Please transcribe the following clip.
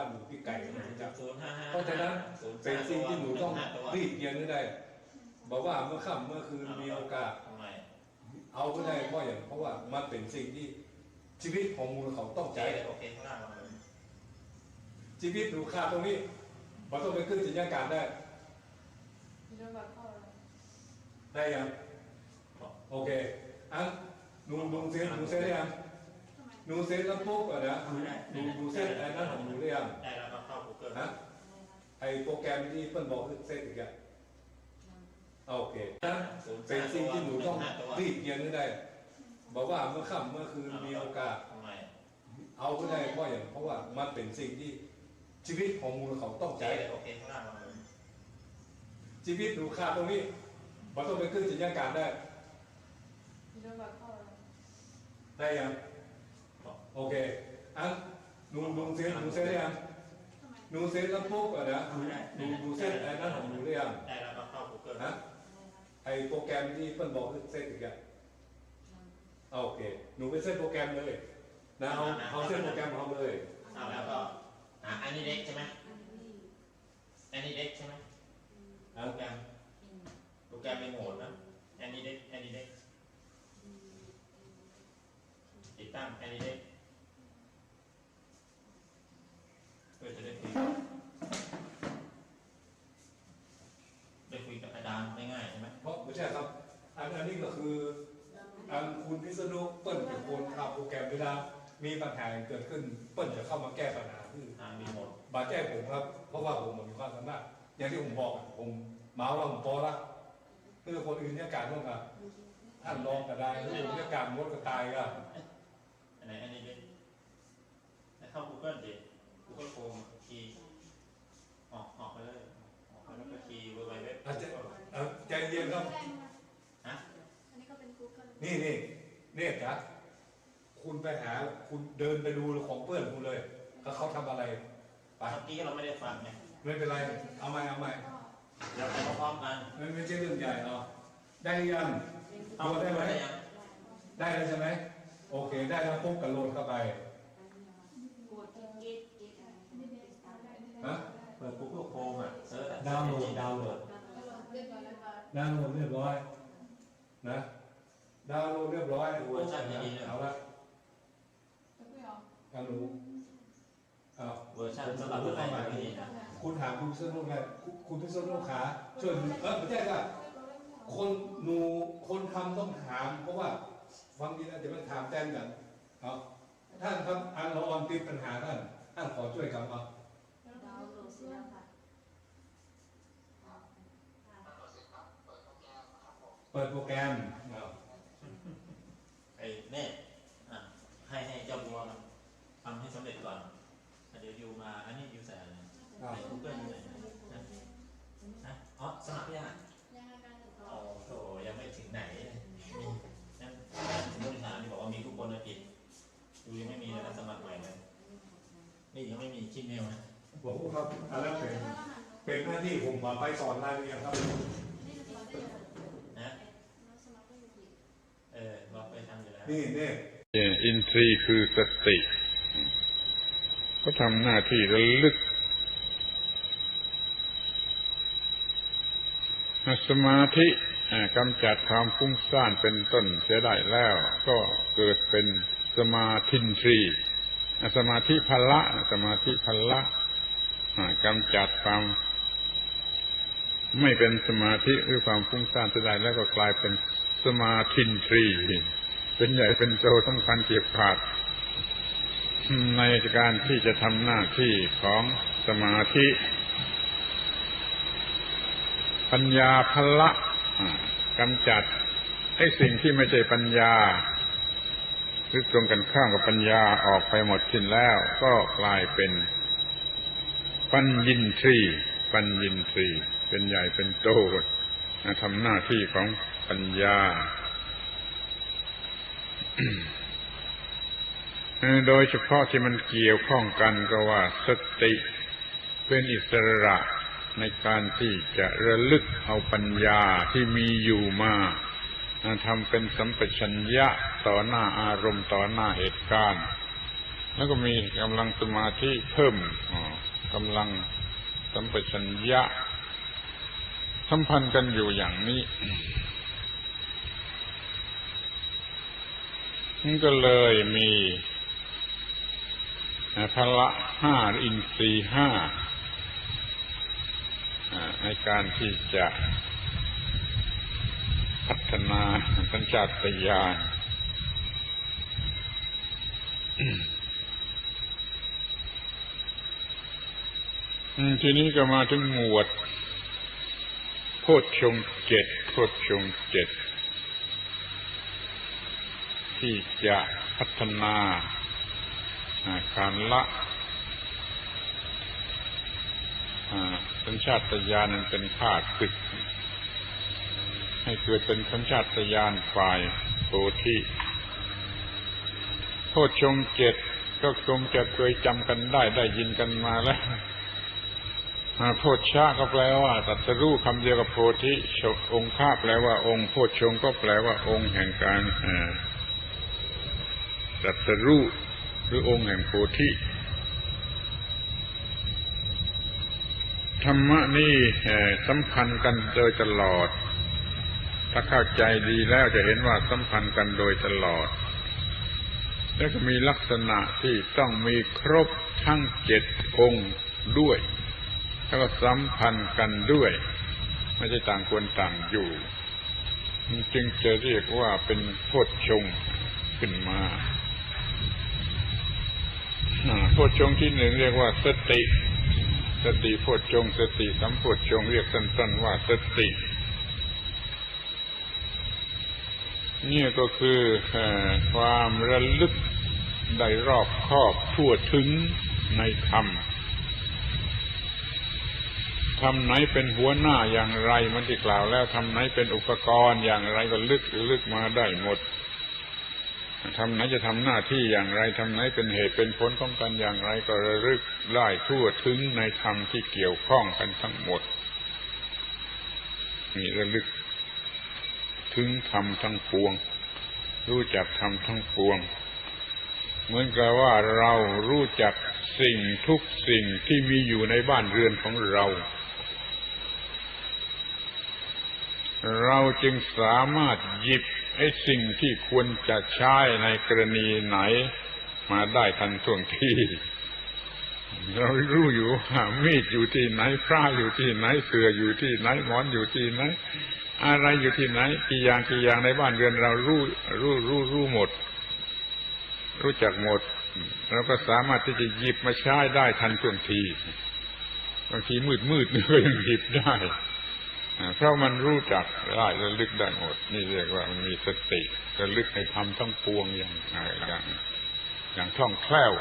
านหนูพี่ไก่ก็ไม่รู้จักศูนย์ห้าห้าเพราะฉะนั้นศูย์เป็นสิ่งที่หนูต้องห้าตัวรีบเรียนให้ได้ บอกว่าเมื่อค่ำเมื่อคืนมีโอกาส ทำไมเอาก็ได้เพราะอย่างเพราะว่ามันเป็นสิ่งที่ชีวิตของมูลเขาต้องโอเคใช้โอเคข้างล่างเราเลยชีวิตหนูค่าตรงนี้มันต้องไปขึ้นสัญญาการได้มีเรื่องแบบเข้าแล้วได้ยังโอเคอันหนูหนูเซ็ตหนูเซ็ตได้ยังทำไม หนูเซ็ตแล้วปุ๊บอะนะหนูหนูหนูเซ็ตไอ้นั่นของหนูได้ยังได้แล้วก็เข้า Google ฮะไอ้โปรแกรมที่เพิ่นบอกคือเซ็ตอีกอะโอเคนะศูย์เป็นสิ่งที่หนูต้องห้าตัวรีบเรียนให้ได้ บอกว่าเมื่อค่ำเมื่อคืนมีโอกาสทำไมเอาก็ได้เพราะอย่างเพราะว่ามันเป็นสิ่งที่ชีวิตของมูลเขาต้องโอเคใช้โอเคข้างล่างเราเลยชีวิตหนูค่าตรงนี้มันต้องไปขึ้นสัญญาการได้มีเรื่องแบบเข้าแล้วได้ยัง โอเคอันหนูหนูเซ็ตหนูเซ็ตได้ยังทำไมหนูเซ็ตแล้วปุ๊บอะนะหนูหนูหนูเซ็ตไอ้นั่นของหนูได้ยังได้แล้วก็เข้า Google ฮะไอ้โปรแกรมที่เพิ่นบอกคือเซ็ตอีกอะเอาโอเคหนูไปเซ็ตโปรแกรมเลยนะเอาเอาเซ็ตโปรแกรมเอาเลยเอาแล้วก็อะอันนี้เด็กใช่ไหมอันนี้เด็กใช่ไหม อะ โปรแกรมโปรแกรมเป็นโหมดนะอันนี้เด็กอันนี้เด็กติดตั้งอันนี้เด็กเพื่อจะได้คุยได้คุยกับอาจารย์ง่ายๆใช่ไหม เพราะไม่ใช่ครับ อันอันนี้ก็คืออันคุณพิษณุเปิ้ลเป็นคนทำโปรแกรมเวลามีปัญหาเกิดขึ้น เปิ้ลจะเข้ามาแก้ปัญหาคืออ่ามีโหมดบาแจ้งผมครับ เพราะว่าผมมีความสามารถอย่างที่ผมบอกอะผมเมาว่าผมพอละคือคนอื่นเนี่ยการร่วมกับท่านรองก็ได้หรือผมเนี่ยการมดก็ตายก็อันไหนอันนี้เด็กแล้วเข้า Google ดิ Google Chrome คีย์ออกออกไปเลยออกไปแล้วก็คีย์ www อาจจะเอ่อ ใจเย็นครับฮะอันนี้ก็เป็น Google นี่นี่เนี่ยจ้ะคุณไปหาคุณเดินไปดูของเพื่อนคุณเลยว่าเขาทำอะไรไปเมื่อกี้เราไม่ได้ฟังไงไม่เป็นไร เอาใหม่เอาใหม่เดี๋ยวไปพร้อมๆกันไม่ไม่ใช่เรื่องใหญ่เนาะได้ยังเอาโหลดได้ไหมได้ยังได้แล้วใช่ไหมโอเค ได้แล้วปุ๊บก็โหลดเข้าไปกดเกตเกตอะไรนี่เนี่ยอะไรนี่ฮะเปิด Google Chrome อะเซิร์ชอะดาวน์โหลดดาวน์โหลด เรียบร้อยแล้วค่ะดาวน์โหลดเรียบร้อย นะ ดาวน์โหลดเรียบร้อยดูเวอร์ชันดีๆเลยเอาละจะไม่เอาเอารู้เอาเวอร์ชันสำหรับอะไรแบบนี้นะคุณถามคุณพิษณุไงคุณคุณพิษณุขาช่วยดูเออไม่ใช่ค่ะคนหนูคนทำต้องถาม เพราะว่าฟังดีนะเดี๋ยวมันถามแทนกันเอาท่านครับอันเราออนติดปัญหาท่านท่านขอช่วยกันเอา ดาวน์โหลดเสร็จแล้วค่ะ เปิดโปรแกรมเอาไอ้เน่อะให้ให้เจ้าบัวมันทำให้สำเร็จก่อนอะเดี๋ยวยูมา อันนี้ยูใส่อะไรเอาใน Google อยู่ไหนนะนะอ๋อสมัครยังอะยังไงกันต่โอ้อโหยังไม่ถึงไหนเลยมีนั่นบริษัทที่บอกว่ามีทุกคนนะผิดดูยังไม่มีเลยนะสมัครใหม่เลยนี่ยังไม่มีชิมเมลนะ บอกครับอันนั้นเป็นแล้วหันเป็นหน้าที่ผมมาไปสอนรายละเอียดครับ นี่นี่อินทรีย์คือสติ ก็ทำหน้าที่ระลึกสมาธิกำจัดความฟุ้งซ่านเป็นต้นเสียได้แล้ว ก็เกิดเป็นสมาธินทรีย์สมาธิพละสมาธิพละกำจัดความไม่เป็นสมาธิหรือความฟุ้งซ่านเสียได้แล้วก็กลายเป็นสมาธินทรีย์ เป็นใหญ่เป็นโตสำคัญเกียบขาด ในการที่จะทำหน้าที่ของสมาธิ ปัญญาพละกำจัดไอ้สิ่งที่ไม่ใช่ปัญญาหรือตรงกันข้ามกับปัญญาออกไปหมดสิ้นแล้ว ก็กลายเป็นปัญญินทรีปัญญินทรีเป็นใหญ่เป็นโตทำหน้าที่ของปัญญา โดยเฉพาะที่มันเกี่ยวข้องกันก็ว่าสติเป็นอิสระในการที่จะระลึกเอาปัญญาที่มีอยู่มาทำเป็นสัมปชัญญะต่อหน้าอารมณ์ต่อหน้าเหตุการณ์ แล้วก็มีกำลังสมาธิเพิ่มกำลังสัมปชัญญะสัมพันธ์กันอยู่อย่างนี้ มันก็เลยมีพละห้าอินทรีห้าในการที่จะพัฒนาสัญชาตญาณทีนี้ก็มาถึงหมวดโพชฌงเจ็ดโพชฌงเจ็ด ที่จะพัฒนาการละสัญชาตญาณนั้นเป็นข้าศึก ให้เกิดเป็นสัญชาตญาณฝ่ายโพธิโพชฌงเจ็ดก็คงจะเคยจำกันได้ได้ยินกันมาแล้วโพชฌะก็แปลว่าตัสรู้คำเดียวกับโพธิองค์ข้าแปลว่าองค์โพชฌงก็แปลว่าองค์แห่งการ รัสรู้หรือองค์แห่งโพธิธรรมะนี่สัมพันธ์กันโดยตลอด ถ้าเข้าใจดีแล้วจะเห็นว่าสัมพันธ์กันโดยตลอด และก็มีลักษณะที่ต้องมีครบทั้งเจ็ดองค์ด้วย แล้วก็สัมพันธ์กันด้วย ไม่ใช่ต่างควรต่างอยู่ จึงจะเรียกว่าเป็นโพชฌงขึ้นมา พชฌงที่หนึ่งเรียกว่าสติ สติโพชฌงสติสัมโพชฌงเรียกสั้นๆว่าสตินี่ก็คือความระลึกได้รอบครอบทั่วถึงในธรรมทำไหนเป็นหัวหน้าอย่างไรมันที่กล่าวแล้วทำไหนเป็นอุปกรณ์อย่างไรก็ลึกลึกมาได้หมด ทำไหนจะทำหน้าที่อย่างไรทำไหนเป็นเหตุเป็นผลของกันอย่างไรก็ระลึกได้ทั่วถึงในธรรมที่เกี่ยวข้องกันทั้งหมดมีระลึกถึงธรรมทั้งปวง รู้จักธรรมทั้งปวง เหมือนกับว่าเรารู้จักสิ่งทุกสิ่งที่มีอยู่ในบ้านเรือนของเรา เราจึงสามารถหยิบ ไอ้สิ่งที่ควรจะใช้ในกรณีไหน มาได้ทันท่วงทีเรารู้อยู่ว่ามีดอยู่ที่ไหนพระอยู่ที่ไหนเสืออยู่ที่ไหนหมอนอยู่ที่ไหน อะไรอยู่ที่ไหนกี่อย่างกี่อย่างในบ้านเรือนเรารู้รู้รู้รู้หมด รู้จักหมด เราก็สามารถที่จะหยิบมาใช้ได้ทันท่วงทีบางทีมืดมืดก็ยังหยิบได้ เพราะมันรู้จักได้ระลึกได้หมด นี่เรียกว่ามันมีสติระลึกในธรรมทั้งปวงอย่างอย่างอย่างคล่องแคล่ว